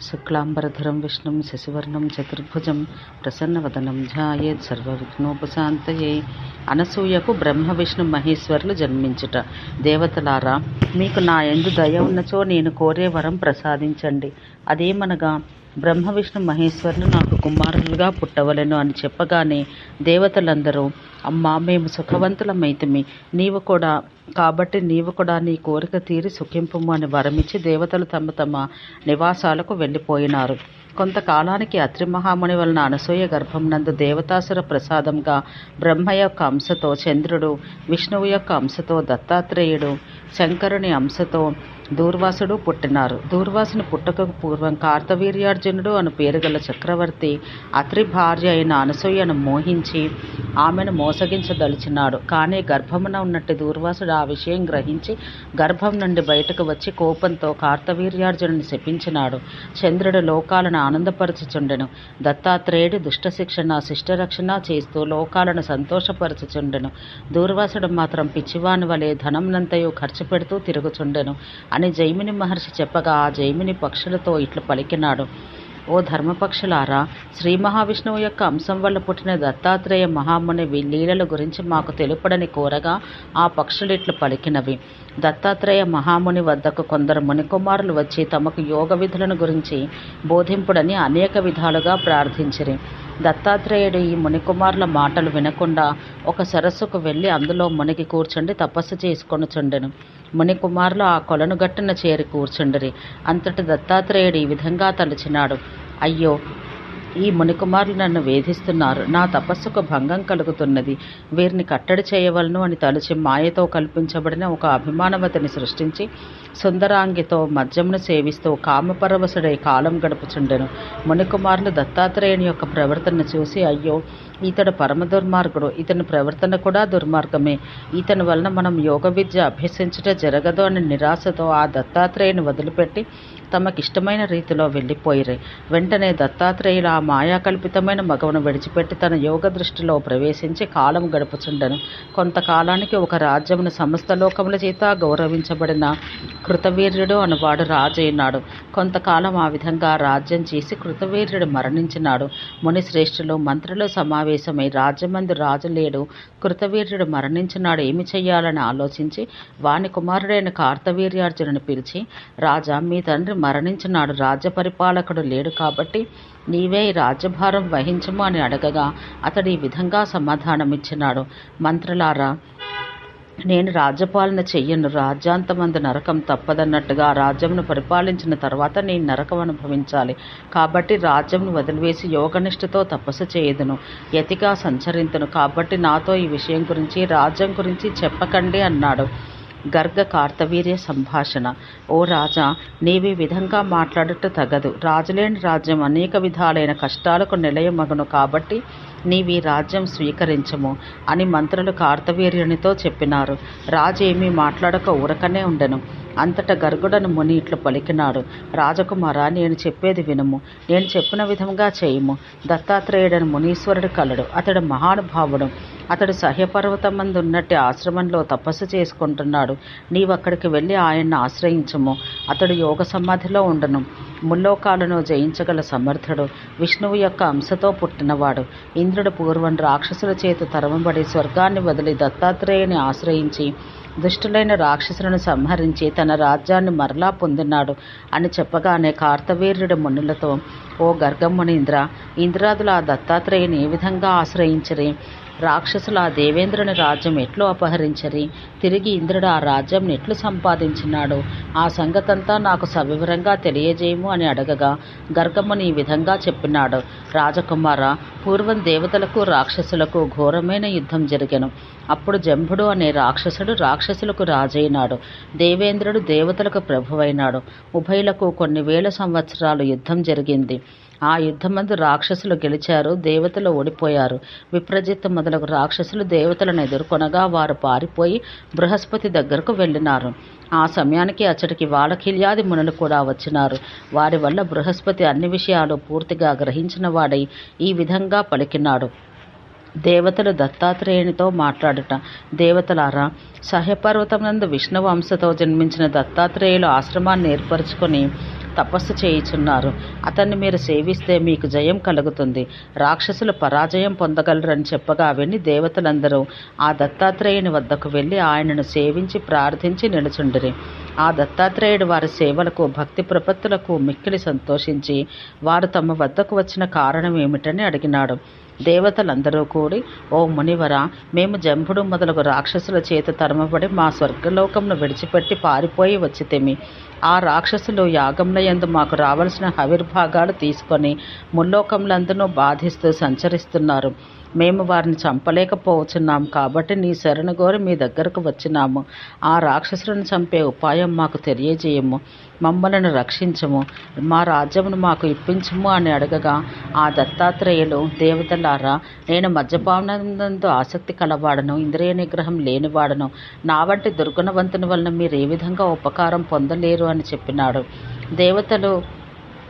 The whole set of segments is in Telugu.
శుక్లాంబరధరం విష్ణుం శశివర్ణం చతుర్భుజం ప్రసన్నవదనం ధ్యాయేత్ సర్వవిఘ్నోపశాంతయే అనసూయకు బ్రహ్మ విష్ణు మహేశ్వరులు జన్మించుట. దేవతలారా మీకు నా ఎందు దయ ఉన్నచో నేను కోరే వరం ప్రసాదించండి. అదేమనగా బ్రహ్మ విష్ణు మహేశ్వరులు నాకు కుమారులుగా పుట్టవలెను అని చెప్పగానే దేవతలందరూ అమ్మా మేము సుఖవంతులమైతమి. నీవు కూడా కాబట్టి నీవు కూడా నీ కోరిక తీరి సుఖింపుము అని వరమిచ్చి దేవతలు తమ తమ నివాసాలకు వెళ్ళిపోయినారు. కొంతకాలానికి అత్రి మహాముని వలన అనసూయ గర్భం నందు దేవతాసుర ప్రసాదంగా బ్రహ్మ యొక్క అంశతో చంద్రుడు విష్ణువు యొక్క అంశతో దత్తాత్రేయుడు శంకరుని అంశతో దూర్వాసుడు పుట్టినారు. దూర్వాసుని పుట్టకకు పూర్వం కార్తవీర్యార్జునుడు అను పేరు గల చక్రవర్తి అత్రి భార్య అయిన అనసూయను మోహించి ఆమెను మోసగించదలిచినాడు. కానీ గర్భమున ఉన్నట్టు దూర్వాసుడు ఆ విషయం గ్రహించి గర్భం నుండి బయటకు వచ్చి కోపంతో కార్తవీర్యార్జునుని శపించినాడు. చంద్రుడు లోకాలను ఆనందపరచుచుండెను. దత్తాత్రేయుడు దుష్ట శిక్షణ శిష్టరక్షణ చేస్తూ లోకాలను సంతోషపరచుచుండెను. దూర్వాసుడు మాత్రం పిచ్చివాని వలె ధనంనంతయు ఖర్చు పెడుతూ తిరుగుచుండెను. అని జైమిని మహర్షి చెప్పగా ఆ జైమిని పక్షులతో ఇట్లు పలికినాడు. ఓ ధర్మపక్షులారా శ్రీ మహావిష్ణువు యొక్క అంశం వల్ల పుట్టిన దత్తాత్రేయ మహాముని లీలల గురించి మాకు తెలుపడని కోరగా ఆ పక్షులు ఇట్లు పలికినవి. దత్తాత్రేయ మహాముని వద్దకు కొందరు మునికుమారులు వచ్చి తమకు యోగ విధులను గురించి బోధింపుడని అనేక విధాలుగా ప్రార్థించిరి. దత్తాత్రేయుడు ఈ మునికుమారుల మాటలు వినకుండా ఒక సరస్సుకు వెళ్ళి అందులో మునిగి కూర్చుండి తపస్సు చేసుకొనుచుండెను. మునికుమారులు ఆ కొలను గట్టున చేరి కూర్చుండిరి. అంతటి దత్తాత్రేయుడు ఈ విధంగా తలచినాడు. అయ్యో ఈ మునికుమారులు నన్ను వేధిస్తున్నారు. నా తపస్సుకు భంగం కలుగుతున్నది. వీరిని కట్టడి చేయవలను అని తలచి మాయతో కల్పించబడిన ఒక అభిమానవతిని సృష్టించి సుందరాంగితో మద్యమును సేవిస్తూ కామపరవశుడై కాలం గడుపుచుండెను. మునికుమారులు దత్తాత్రేయుని యొక్క ప్రవర్తన చూసి అయ్యో ఇతడు పరమ దుర్మార్గుడు ఇతని ప్రవర్తన కూడా దుర్మార్గమే. ఇతని వలన మనం యోగ విద్య అభ్యసించుట జరగదు అని నిరాశతో ఆ దత్తాత్రేయుని వదిలిపెట్టి తమకిష్టమైన రీతిలో వెళ్ళిపోయిరి. వెంటనే దత్తాత్రేయులు ఆ మాయాకల్పితమైన మగవను విడిచిపెట్టి తన యోగ దృష్టిలో ప్రవేశించి కాలం గడుపుచుండెను. కొంతకాలానికి ఒక రాజ్యమును సమస్త లోకముల చేత గౌరవించబడిన కృతవీర్యుడు అనువాడు రాజైనాడు కొంతకాలం ఆ విధంగా రాజ్యం చేసి కృతవీర్యుడు మరణించినాడు. ముని శ్రేష్ఠులు మంత్రులు సమావేశమై రాజ్యమందు రాజు లేడు. కృతవీర్యుడు మరణించినాడు ఏమి చెయ్యాలని ఆలోచించి వాని కుమారుడైన కార్తవీర్యార్జునుని పిలిచి రాజా మీ తండ్రి మరణించినాడు. రాజ్య పరిపాలకుడు లేడు కాబట్టి నీవే ఈ రాజ్యభారం వహించము అని అడగగా అతడు ఈ విధంగా సమాధానమిచ్చినాడు. మంత్రులారా నేను రాజ్యపాలన చెయ్యను. రాజ్యాంతమందు నరకం తప్పదన్నట్టుగా రాజ్యంను పరిపాలించిన తర్వాత నేను నరకం అనుభవించాలి. కాబట్టి రాజ్యంను వదిలివేసి యోగనిష్టతో తపస్సు చేయదును. యతిగా సంచరింతును. కాబట్టి నాతో ఈ విషయం గురించి రాజ్యం గురించి చెప్పకండి అన్నాడు. గర్గ కార్తవీర్య సంభాషణ. ఓ రాజా నీవి విధంగా మాట్లాడుట తగదు. రాజులేని రాజ్యం అనేక విధాలైన కష్టాలకు నిలయమగును కాబట్టి నీవి రాజ్యం స్వీకరించము అని మంత్రులు కార్తవీర్యునితో చెప్పినారు. రాజు ఏమీ మాట్లాడక ఊరకనే ఉండెను. అంతట గర్గుడను ముని ఇట్లు పలికినాడు. రాజకుమారా నేను చెప్పేది వినుము. నేను చెప్పిన విధంగా చేయుము. దత్తాత్రేయుడని మునీశ్వరుడు కలడు. అతడు మహానుభావుడు. అతడు సహ్యపర్వతమందు ఉన్నట్టు ఆశ్రమంలో తపస్సు చేసుకుంటున్నాడు. నీవు అక్కడికి వెళ్ళి ఆయన్ని ఆశ్రయించము. అతడు యోగ సమాధిలో ఉండను. ముల్లోకాలను జయించగల సమర్థుడు. విష్ణువు యొక్క అంశతో పుట్టినవాడు. ఇంద్రుడు పూర్వం రాక్షసుల చేత తరమబడి స్వర్గాన్ని వదిలి దత్తాత్రేయుని ఆశ్రయించి దుష్టులైన రాక్షసులను సంహరించి తన రాజ్యాన్ని మరలా పొందినాడు అని చెప్పగానే కార్తవీర్యుడి మునులతో ఓ గర్గమునీంద్ర ఇంద్రాదులు ఆ దత్తాత్రేయుని ఏ విధంగా ఆశ్రయించరే? రాక్షసులు ఆ దేవేంద్రుని రాజ్యం ఎట్లు అపహరించరి? తిరిగి ఇంద్రుడు ఆ రాజ్యం ఎట్లు సంపాదించినాడు? ఆ సంగతంతా నాకు సవివరంగా తెలియజేయము అని అడగగా గర్గముని ఈ విధంగా చెప్పినాడు. రాజకుమార పూర్వం దేవతలకు రాక్షసులకు ఘోరమైన యుద్ధం జరిగెను. అప్పుడు జంభుడు అనే రాక్షసుడు రాక్షసులకు రాజైనాడు. దేవేంద్రుడు దేవతలకు ప్రభువైనాడు. ఉభయులకు కొన్ని వేల సంవత్సరాలు యుద్ధం జరిగింది. ఆ యుద్ధమందు రాక్షసులు గెలిచారు దేవతలు ఓడిపోయారు. విప్రజిత్ మొదలగు రాక్షసులు దేవతలను ఎదుర్కొనగా వారు పారిపోయి బృహస్పతి దగ్గరకు వెళ్ళినారు. ఆ సమయానికి అచ్చటికి వాలకిల్యాది మునులు కూడా వచ్చినారు. వారి వల్ల బృహస్పతి అన్ని విషయాలు పూర్తిగా గ్రహించిన వాడై ఈ విధంగా పలికినాడు. దేవతలు దత్తాత్రేయునితో మాట్లాడుట. దేవతలారా సహ్యపర్వతమునందు నందు విష్ణువంశతో జన్మించిన దత్తాత్రేయులు ఆశ్రమాన్ని ఏర్పరచుకొని తపస్సు చేయుచున్నారు. అతన్ని మీరు సేవిస్తే మీకు జయం కలుగుతుంది. రాక్షసులు పరాజయం పొందగలరని చెప్పగా విని దేవతలందరూ ఆ దత్తాత్రేయుని వద్దకు వెళ్ళి ఆయనను సేవించి ప్రార్థించి నిలుచుండిరి. ఆ దత్తాత్రేయుడు వారి సేవలకు భక్తి ప్రపత్తులకు మిక్కిలి సంతోషించి వారు తమ వద్దకు వచ్చిన కారణం ఏమిటని అడిగినాడు. దేవతలందరూ కూడి ఓ మునివర మేము జంభుడు మొదలగు రాక్షసుల చేత తరమబడి మా స్వర్గలోకంను విడిచిపెట్టి పారిపోయి వచ్చితేమి. ఆ రాక్షసులు యాగంల యందు మాకు రావలసిన హవిర్భాగాలు తీసుకొని ముల్లోకములందునూ బాధిస్తూ సంచరిస్తున్నారు. మేము వారిని చంపలేకపోవచ్చున్నాం కాబట్టి నీ శరణు గోరి మీ దగ్గరకు వచ్చినాము. ఆ రాక్షసులను చంపే ఉపాయం మాకు తెలియజేయము. మమ్మలను రక్షించము. మా రాజ్యమును మాకు ఇప్పించము అని అడగగా ఆ దత్తాత్రేయులు దేవతలారా నేను మద్యపానందంతో ఆసక్తి కలవాడను ఇంద్రియ నిగ్రహం లేనివాడను. నా వంటి దుర్గుణవంతుని వలన మీరు ఏ విధంగా ఉపకారం పొందలేరు అని చెప్పినాడు. దేవతలు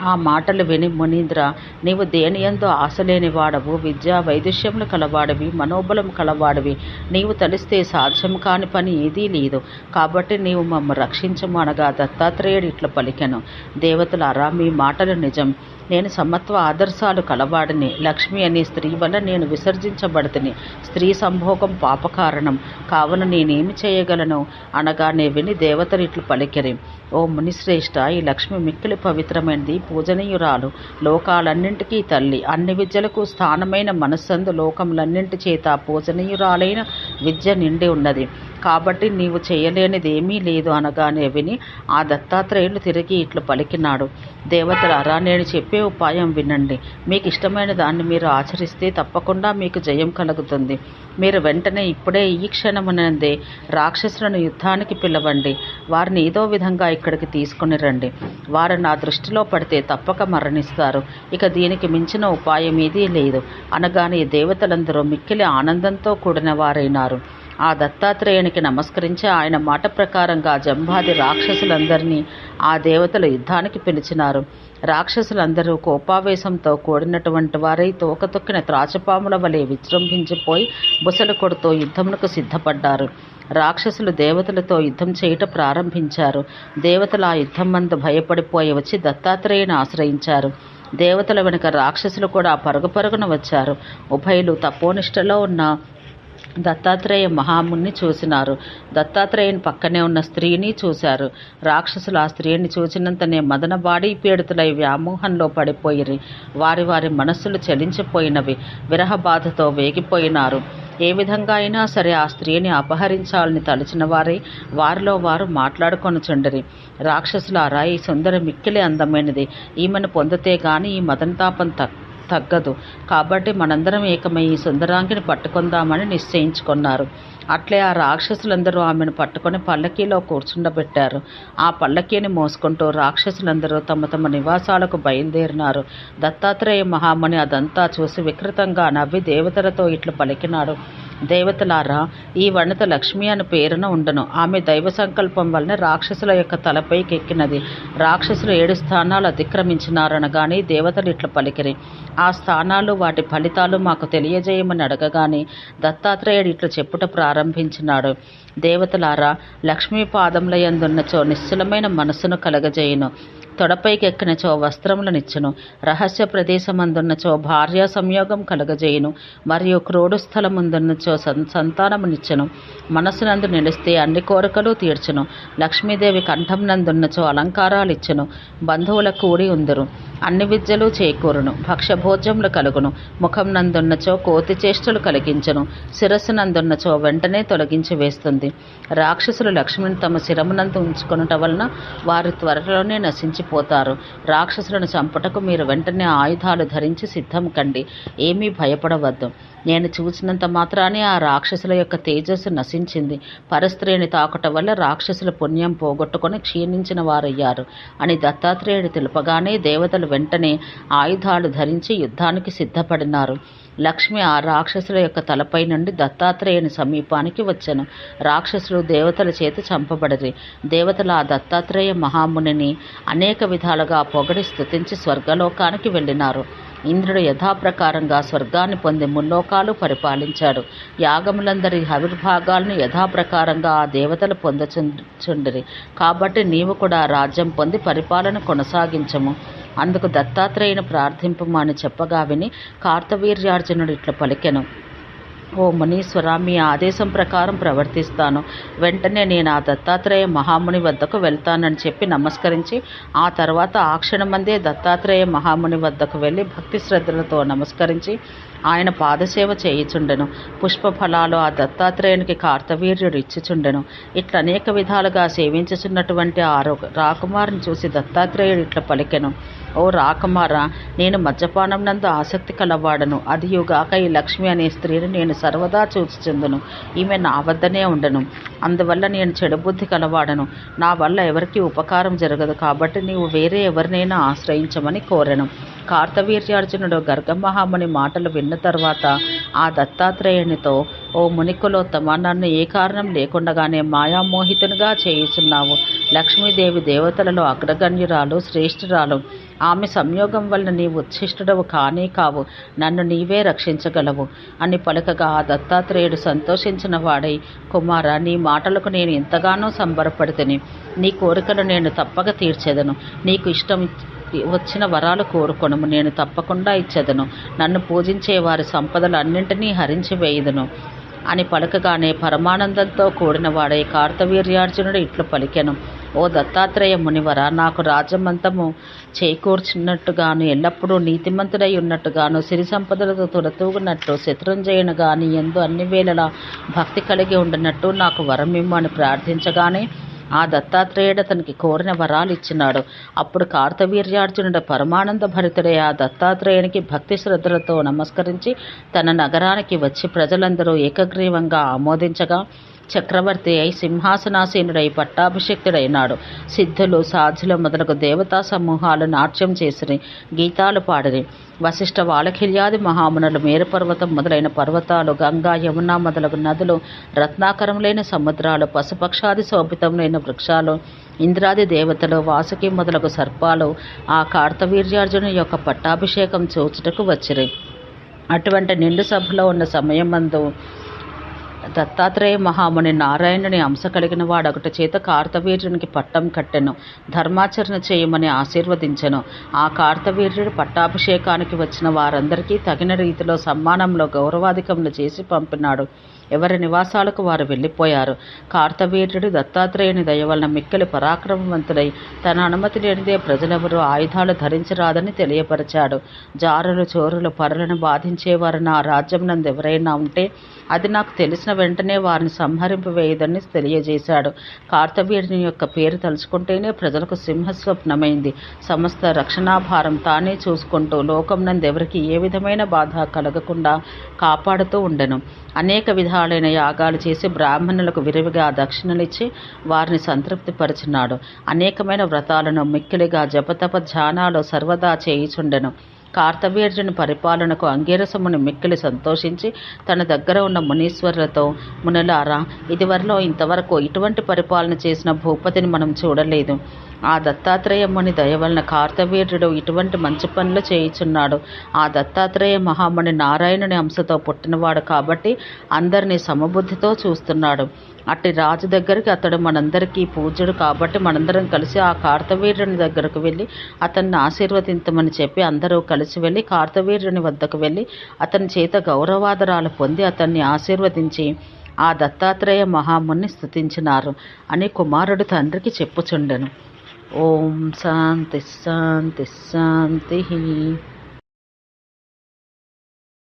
ఆ మాటలు విని మునీంద్ర నీవు దేనియందు ఆశ లేని వాడవు? విద్యా వైదుష్యములు కలవాడివి మనోబలం కలవాడివి. నీవు తలిస్తే సాధ్యం కాని పని ఏదీ లేదు. కాబట్టి నీవు మమ్మ రక్షించము అనగా దత్తాత్రేయుడు ఇట్లా పలికెను. దేవతలారా మీ మాటలు నిజం. నేను సమత్వ ఆదర్శాలు కలవాడిని. లక్ష్మి అనే స్త్రీ వల్ల నేను విసర్జించబడతని. స్త్రీ సంభోగం పాపకారణం. కావున నేనేమి చేయగలను? అనగానే విని దేవతలు పలికిరి. ఓ మునిశ్రేష్ట ఈ లక్ష్మి మిక్కిలి పవిత్రమైనది పూజనీయురాలు లోకాలన్నింటికీ తల్లి. అన్ని విద్యలకు స్థానమైన మనస్సందు లోకములన్నింటి చేత పూజనీయురాలైన విద్య నిండి ఉన్నది. కాబట్టి నీవు చేయలేనిది ఏమీ లేదు అనగానే విని ఆ దత్తాత్రేయులు తిరిగి ఇట్లు పలికినాడు. దేవతలారా నేను చెప్పే ఉపాయం వినండి. మీకు ఇష్టమైన దాన్ని మీరు ఆచరిస్తే తప్పకుండా మీకు జయం కలుగుతుంది. మీరు వెంటనే ఇప్పుడే ఈ క్షణమునందే రాక్షసులను యుద్ధానికి పిలవండి. వారిని ఏదో విధంగా ఇక్కడికి తీసుకుని రండి. వారు నా దృష్టిలో పడితే తప్పక మరణిస్తారు. ఇక దీనికి మించిన ఉపాయం ఏదీ లేదు. అనగానే దేవతలందరూ మిక్కిలి ఆనందంతో కూడిన వారైనారు. ఆ దత్తాత్రేయునికి నమస్కరించి ఆయన మాట ప్రకారంగా జంభాది రాక్షసులందరినీ ఆ దేవతలు యుద్ధానికి పిలిచినారు. రాక్షసులందరూ కోపావేశంతో కూడినటువంటి వారై తోకతొక్కిన త్రాచపాముల వలె విజృంభించిపోయి బుసలు కొడుతూ యుద్ధమునకు సిద్ధపడ్డారు. రాక్షసులు దేవతలతో యుద్ధం చేయుట ప్రారంభించారు. దేవతలు ఆ యుద్ధం మందు భయపడిపోయి వచ్చి దత్తాత్రేయుని ఆశ్రయించారు. దేవతల వెనుక రాక్షసులు కూడా పరుగు పరుగున వచ్చారు. ఉభయులు తపోనిష్టలో ఉన్న దత్తాత్రేయ మహాముని చూసినారు. దత్తాత్రేయుని పక్కనే ఉన్న స్త్రీని చూశారు. రాక్షసులు ఆ స్త్రీని చూసినంతనే మదన బాడీ పీడితులై వ్యామోహంలో పడిపోయిరి. వారి వారి మనస్సులు చలించిపోయినవి. విరహ బాధతో వేగిపోయినారు. ఏ విధంగా అయినా సరే ఆ స్త్రీని అపహరించాలని తలచిన వారే వారిలో వారు మాట్లాడుకొనుచుండిరి రాక్షసులారా ఈ సుందరి మిక్కిలి అందమైనది. ఈమెను పొందితే గాని ఈ మదనతాపం తక్కువ తగ్గదు. కాబట్టి మనందరం ఏకమై ఈ సుందరాంగిని పట్టుకుందామని నిశ్చయించుకున్నారు. అట్లే ఆ రాక్షసులందరూ ఆమెను పట్టుకొని పల్లకీలో కూర్చుండబెట్టారు. ఆ పల్లకీని మోసుకుంటూ రాక్షసులందరూ తమ తమ నివాసాలకు బయలుదేరినారు. దత్తాత్రేయ మహాముని అదంతా చూసి వికృతంగా నవ్వి దేవతలతో ఇట్లు పలికినాడు. దేవతలారా ఈ వనిత లక్ష్మి అని పేరున ఉండను. ఆమె దైవ సంకల్పం వలన రాక్షసుల యొక్క తలపైకి ఎక్కినది రాక్షసులు ఏడు స్థానాలు అతిక్రమించినారనగానే దేవతలు ఇట్లా పలికిరి. ఆ స్థానాలు వాటి ఫలితాలు మాకు తెలియజేయమని అడగగానే దత్తాత్రేయుడు ఇట్లా చెప్పుట ప్రారంభించినాడు. దేవతలారా లక్ష్మీ పాదముల ఎందున్నచో నిశ్చలమైన మనస్సును కలగజేయును. తొడపైకెక్కినచో వస్త్రములనిచ్చును. రహస్య ప్రదేశమందున్నచో భార్య సంయోగం కలగజేయును. మరియు క్రోడు స్థలముందున్నచో సన్ సంతానమునిచ్చును. మనసునందు నిలిస్తే అన్ని కోరికలు తీర్చును. లక్ష్మీదేవి కంఠం నందున్నచో అలంకారాలు ఇచ్చును బంధువుల కూడి ఉందరు. అన్ని విద్యలు చేకూరును. భక్ష్యభోజ్యములు కలుగును. ముఖం నందున్నచో కోతి చేష్టలు కలిగించును. శిరస్సు నందున్నచో వెంటనే తొలగించి వేస్తుంది. రాక్షసులు లక్ష్మిని తమ శిరమునందు ఉంచుకొనుట వలన వారు త్వరలోనే నశించి పోతారు రాక్షసులను చంపుటకు మీరు వెంటనే ఆయుధాలు ధరించి సిద్ధం కండి. ఏమీ భయపడవద్దు. నేను చూసినంత మాత్రానే ఆ రాక్షసుల యొక్క తేజస్సు నశించింది. పరస్త్రీని తాకటం వల్ల రాక్షసుల పుణ్యం పోగొట్టుకొని క్షీణించిన వారయ్యారు అని దత్తాత్రేయుడు తెలుపగానే దేవతలు వెంటనే ఆయుధాలు ధరించి యుద్ధానికి సిద్ధపడినారు. లక్ష్మి ఆ రాక్షసుల యొక్క తలపై నుండి దత్తాత్రేయుని సమీపానికి వచ్చాను. రాక్షసులు దేవతల చేత చంపబడిరి. దేవతలు ఆ దత్తాత్రేయ మహామునిని అనేక విధాలుగా పొగడి స్తుతించి స్వర్గలోకానికి వెళ్ళినారు. ఇంద్రుడు యథాప్రకారంగా స్వర్గాన్ని పొంది ముల్లోకాలు పరిపాలించాడు. యాగములందరి ఆవిర్భాగాలను యథాప్రకారంగా ఆ దేవతలు పొందచుండిరి. కాబట్టి నీవు కూడా రాజ్యం పొంది పరిపాలన కొనసాగించము. అందుకు దత్తాత్రేయుని ప్రార్థింపమని చెప్పగా విని కార్తవీర్యార్జునుడు ఇట్లా పలికెను. ఓ మునీశ్వర మీ ఆదేశం ప్రకారం ప్రవర్తిస్తాను. వెంటనే నేను ఆ దత్తాత్రేయ మహాముని వద్దకు వెళ్తానని చెప్పి నమస్కరించి ఆ తర్వాత ఆ క్షణమందే దత్తాత్రేయ మహాముని వద్దకు వెళ్ళి భక్తి శ్రద్ధలతో నమస్కరించి ఆయన పాదసేవ చేయుచుండెను. పుష్ప ఫలాలు ఆ దత్తాత్రేయునికి కార్తవీర్యుడు ఇచ్చుచుండెను ఇట్లా అనేక విధాలుగా సేవించుచున్నటువంటి ఆ రాకుమారుని చూసి దత్తాత్రేయుడు ఇట్లా పలికెను. ఓ రాకుమార నేను మద్యపానం నందు ఆసక్తి కలవాడను. అదియుగాక ఈ లక్ష్మి అనే స్త్రీని నేను సర్వదా చూచుచుందును. ఈమె నా వద్దనే ఉండను. అందువల్ల నేను చెడుబుద్ధి కలవాడను. నా వల్ల ఎవరికీ ఉపకారం జరగదు. కాబట్టి నీవు వేరే ఎవరినైనా ఆశ్రయించమని కోరెను. కార్తవీర్యార్జునుడు గర్గమహాముని మాటలు విన్న తర్వాత ఆ దత్తాత్రేయునితో ఓ మునికులోత్తమ నన్ను ఏ కారణం లేకుండగానే మాయామోహితునిగా చేయుచున్నావు. లక్ష్మీదేవి దేవతలలో అగ్రగణ్యురాలు శ్రేష్ఠురాలు. ఆమె సంయోగం వలన నీవు ఉచ్ఛిష్టుడవు కానే కావు. నన్ను నీవే రక్షించగలవు అని పలకగా ఆ దత్తాత్రేయుడు సంతోషించిన వాడై కుమార నీ మాటలకు నేను ఎంతగానో సంబరపడితిని. నీ కోరికలు నేను తప్పక తీర్చేదను. నీకు ఇష్టం వచ్చిన వరాలు కోరుకొనుము. నేను తప్పకుండా ఇచ్చేదను. నన్ను పూజించే వారి సంపదలు అన్నింటినీ హరించి వేయుదును. అని పలకగానే పరమానందంతో కూడిన వాడై కార్తవీర్యార్జునుడు ఇట్లు పలికెను. ఓ దత్తాత్రేయ మునివర నాకు రాజ్యమంతము చేకూర్చున్నట్టుగాను ఎల్లప్పుడూ నీతిమంతుడై ఉన్నట్టుగాను సిరి సంపదలతో తులతూగునట్టు శత్రుంజయును గాని ఎందు అన్ని వేళలా భక్తి కలిగి ఉండినట్టు నాకు వరం ఇమ్మని ప్రార్థించగానే ఆ దత్తాత్రేయుడు అతనికి కోరిన వరాలు ఇచ్చినాడు. అప్పుడు కార్తవీర్యార్జునుడు పరమానంద భరితుడే ఆ దత్తాత్రేయునికి భక్తి శ్రద్ధలతో నమస్కరించి తన నగరానికి వచ్చి ప్రజలందరూ ఏకగ్రీవంగా ఆమోదించగా చక్రవర్తి అయి సింహాసనాసీనుడై పట్టాభిషిక్తుడైనాడు. సిద్ధులు సాధులు మొదలగు దేవతా సమూహాలు నాట్యం చేసిరి గీతాలు పాడిరి. వశిష్ఠ వాలఖిల్యాది మహామునులు మేరుపర్వతం మొదలైన పర్వతాలు గంగా యమున మొదలగు నదులు రత్నాకరములైన సముద్రాలు పశుపక్షాది శోభితములైన వృక్షాలు ఇంద్రాది దేవతలు వాసుకి మొదలగు సర్పాలు ఆ కార్తవీర్యార్జును యొక్క పట్టాభిషేకం చూచుటకు వచ్చిరి. అటువంటి నిండు సభలో ఉన్న సమయమందు దత్తాత్రేయ మహాముని నారాయణుని అంశ కలిగిన వాడొకటి చేత కార్తవీర్యునికి పట్టం కట్టెను ధర్మాచరణ చేయమని ఆశీర్వదించెను. ఆ కార్తవీర్యుడు పట్టాభిషేకానికి వచ్చిన వారందరికీ తగిన రీతిలో సమ్మానంలో గౌరవాధికములు చేసి పంపినాడు. ఎవరి నివాసాలకు వారు వెళ్ళిపోయారు. కార్తవీర్యుడు దత్తాత్రేయుని దయ వలన మిక్కిలి పరాక్రమవంతుడై తన అనుమతి లేనిదే ప్రజలెవరూ ఆయుధాలు ధరించరాదని తెలియపరిచాడు. జారులు చోరులు పరులను బాధించేవారు నా రాజ్యం నందు ఎవరైనా ఉంటే అది నాకు తెలిసిన వెంటనే వారిని సంహరింపవేయదని తెలియజేశాడు. కార్తవీర్యుని యొక్క పేరు తలుచుకుంటేనే ప్రజలకు సింహస్వప్నమైంది. సమస్త రక్షణాభారం తానే చూసుకుంటూ లోకం నందు ఎవరికి ఏ విధమైన బాధ కలగకుండా కాపాడుతూ ఉండెను. అనేక విధాలైన యాగాలు చేసి బ్రాహ్మణులకు విరివిగా దక్షిణలిచ్చి వారిని సంతృప్తిపరిచినాడు. అనేకమైన వ్రతాలను మిక్కిలిగా జపతప ధ్యానాలు సర్వదా చేయుచుండెను. కార్తవీర్యుని పరిపాలనకు అంగీరసముని మిక్కిలి సంతోషించి తన దగ్గర ఉన్న మునీశ్వరులతో మునులారా ఇదివరలో ఇంతవరకు ఇటువంటి పరిపాలన చేసిన భూపతిని మనం చూడలేదు. ఆ దత్తాత్రేయముని దయ వలన కార్తవీర్యుడు ఇటువంటి మంచి పనులు చేయుచున్నాడు. ఆ దత్తాత్రేయ మహాముని నారాయణుని అంశతో పుట్టినవాడు కాబట్టి అందరినీ సమబుద్ధితో చూస్తున్నాడు. అట్టి రాజు దగ్గరికి అతడు మనందరికీ పూజ్యుడు కాబట్టి మనందరం కలిసి ఆ కార్తవీర్యుని దగ్గరకు వెళ్ళి అతన్ని ఆశీర్వదించమని చెప్పి అందరూ కలిసి వెళ్ళి కార్తవీర్యుని వద్దకు వెళ్ళి అతని చేత గౌరవాదరాలు పొంది అతన్ని ఆశీర్వదించి ఆ దత్తాత్రేయ మహాముని స్థుతించినారు అని కుమారుడు తండ్రికి చెప్పుచుండెను. ఓం శాంతి శాంతి శాంతి